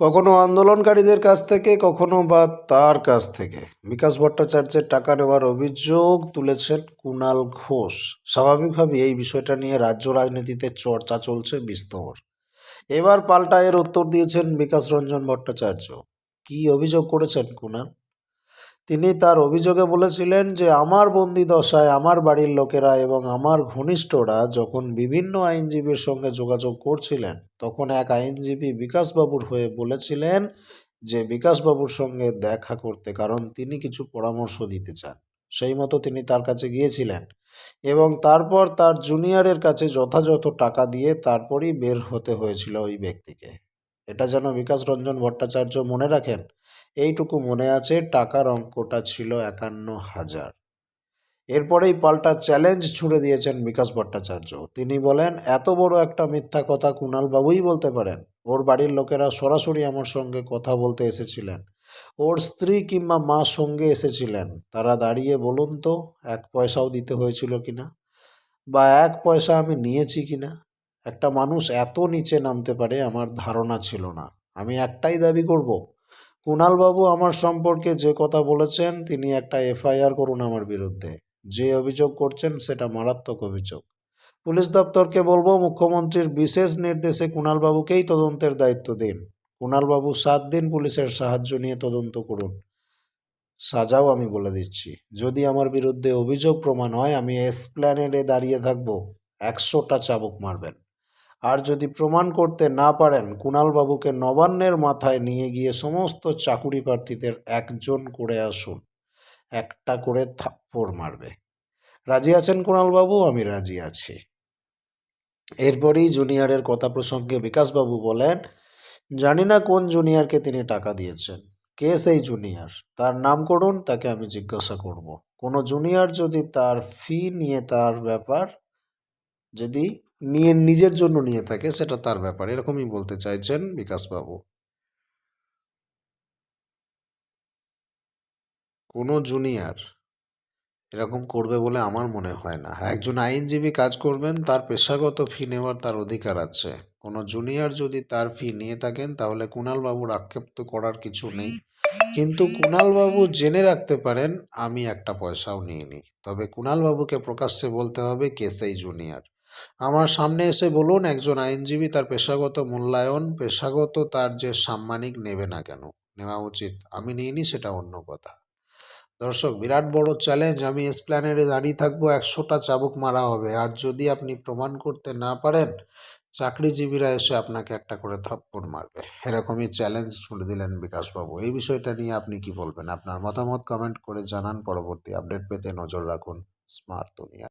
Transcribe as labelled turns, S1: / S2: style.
S1: কখনো আন্দোলনকারীদের কাছ থেকে, কখনো বা তার কাছ থেকে। বিকাশ ভট্টাচার্যের টাকা নেওয়ার অভিযোগ তুলেছেন কুণাল ঘোষ। স্বাভাবিকভাবে এই বিষয়টা নিয়ে রাজ্য রাজনীতিতে চর্চা চলছে বিস্তর। এবার পাল্টা এর উত্তর দিয়েছেন বিকাশ রঞ্জন ভট্টাচার্য। কি অভিযোগ করেছেন কুণাল তিনি তার অভিযোগে বলেছিলেন যে আমার বন্দি দশায় আমার বাড়ির লোকেরা এবং আমার ঘনিষ্ঠরা যখন বিভিন্ন আইনজীবীর সঙ্গে যোগাযোগ করছিলেন, তখন এক আইনজীবী বিকাশবাবুর হয়ে বলেছিলেন যে বিকাশবাবুর সঙ্গে দেখা করতে কারণ তিনি কিছু পরামর্শ দিতে চান। সেই মতো তিনি তার কাছে গিয়েছিলেন এবং তারপর তার জুনিয়রের কাছে যথাযথ টাকা দিয়ে তারপরই বের হতে হয়েছিল ওই ব্যক্তিকে। এটা যেন বিকাশ রঞ্জন ভট্টাচার্য মনে রাখেন, এইটুকু মনে আছে, টাকার অঙ্কটা ছিল একান্ন হাজার। এরপরেই পাল্টা চ্যালেঞ্জ ছুড়ে দিয়েছেন বিকাশ ভট্টাচার্য। তিনি বলেন, এত বড় একটা মিথ্যা কথা কুণাল বাবুই বলতে পারেন। ওর বাড়ির লোকেরা সরাসরি আমার সঙ্গে কথা বলতে এসেছিলেন। ওর স্ত্রী কিংবা মা সঙ্গে এসেছিলেন। তারা দাঁড়িয়ে বলুন তো, এক পয়সাও দিতে হয়েছিল কিনা? বা এক পয়সা আমি নিয়েছি কিনা? একটা মানুষ এত নিচে নামতে পারে আমার ধারণা ছিল না। আমি একটাই দাবি করব, কুণালবাবু আমার সম্পর্কে যে কথা বলেছেন, তিনি একটা এফআইআর করুন আমার বিরুদ্ধে। যে অভিযোগ করছেন, সেটা মারাত্মক অভিযোগ। পুলিশ দপ্তরকে বলব, মুখ্যমন্ত্রীর বিশেষ নির্দেশে কুণালবাবুকেই তদন্তের দায়িত্ব দিন। কুণালবাবু সাত দিন পুলিশের সাহায্য নিয়ে তদন্ত করুন। সাজাও আমি বলে দিচ্ছি। যদি আমার বিরুদ্ধে অভিযোগ প্রমাণ হয়, আমি এসপ্ল্যানেডে দাঁড়িয়ে থাকব। একশোটা চাবুক মারবেন। আর যদি প্রমাণ করতে না পারেন, কুণালবাবুকে নবান্নের মাথায় নিয়ে গিয়ে সমস্ত চাকুরি প্রার্থীদের একজন করে আসুন। একটা করে থাপ্পড় মারবে। রাজি আছেন কুণালবাবু? আমি রাজি আছি। এরপরেই জুনিয়রের কথা প্রসঙ্গে বিকাশবাবু বলেন, জানি না কোন জুনিয়রকে তিনি টাকা দিয়েছেন। কে সেই জুনিয়র? তার নাম করুন, তাকে আমি জিজ্ঞাসা করব। কোনো জুনিয়র যদি তার ফি নিয়ে তার ব্যাপার যদি নিয়ে নিজের জন্য নিয়ে থাকে, সেটা তার ব্যাপার। এরকমই বলতে চাইছেন বিকাশবাবু। কোনো জুনিয়র এরকম করবে বলে আমার মনে হয় না। একজন আইনজীবী কাজ করবেন, তার পেশাগত ফি নেওয়ার তার অধিকার আছে। কোনো জুনিয়র যদি তার ফি নিয়ে থাকেন, তাহলে কুণালবাবুর আক্ষেপ তো করার কিছু নেই। কিন্তু কুণালবাবু জেনে রাখতে পারেন, আমি একটা পয়সাও নিইনি। তবে কুণালবাবুকে প্রকাশ্যে বলতে হবে, কে সেই জুনিয়র আমার সামনে এসে বলুন, একজন আইনজীবী তার পেশাগত মূল্যায়ন, পেশাগত তার যে সাম্মানিক নেবে না কেন? নেওয়া উচিত। আমি নিইনি, সেটা অন্য কথা। দর্শক, বিরাট বড় চ্যালেঞ্জ আমি এসপ্ল্যানেডে দাঁড়িয়ে থাকব, একশোটা চাবুক মারা হবে। আর যদি আপনি প্রমাণ করতে না পারেন, চাকরিজীবীরা এসে আপনাকে একটা করে থাপ্পড় মারবে। এরকমই চ্যালেঞ্জ ছুড়ে দিলেন বিকাশবাবু। এই বিষয়টা নিয়ে আপনি কি বলবেন? আপনার মতামত কমেন্ট করে জানান। পরবর্তী আপডেট পেতে নজর রাখুন। স্মার্ট দুনিয়া।